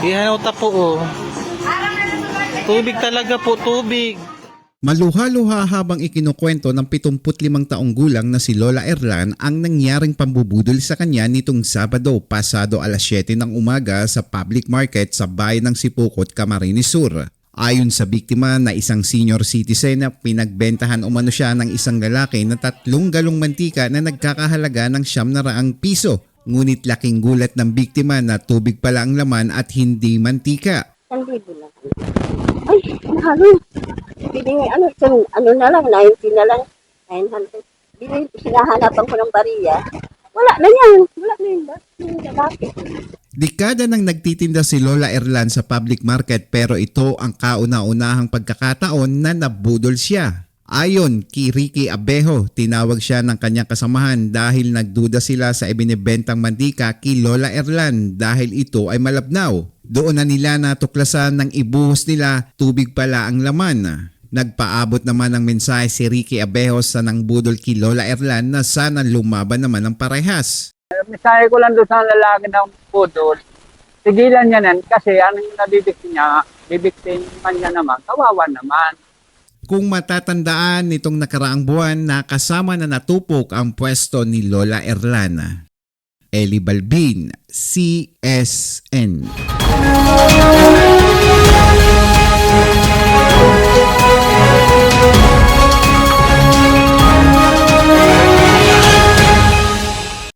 Ihanota po oh. Tubig talaga po, tubig. Maluha-luha habang ikinukwento ng 75 taong gulang na si Lola Erlan ang nangyaring pambubudol sa kanya nitong Sabado pasado alas 7 ng umaga sa public market sa bayan ng Sipukot, Camarines Sur. Ayon sa biktima na isang senior citizen na pinagbentahan umano siya ng isang lalaki na tatlong galong mantika na nagkakahalaga ng siyam na raang piso. Ngunit laking gulat ng biktima na tubig pala ang laman at hindi mantika. Isang libo lang. Ay, mahalo. Biling, ano, ano na lang, 90 na lang. 900. Biling, sinahanapan ko ng bariya. Wala na yan. Wala na yun. Dekada nang nagtitinda si Lola Erlan sa public market pero ito ang kauna-unahang pagkakataon na nabudol siya. Ayon kay Ricky Abejo, tinawag siya ng kanyang kasamahan dahil nagduda sila sa ibinibentang mantika kay Lola Erlan dahil ito ay malabnaw. Doon na nila natuklasan ng ibuhos nila tubig pala ang laman. Nagpaabot naman ng mensahe si Ricky Abejo sa nang budol kay Lola Erlan na sana lumaban naman ng parehas. Misahe ko lang doon sa lalaki ng pudol. Tigilan niya nan kasi anong nabibikti niya, bibiktin man niya naman, kawawa naman. Kung matatandaan nitong nakaraang buwan nakasama na natupok ang pwesto ni Lola Erlana, Eli Balbin, CSN.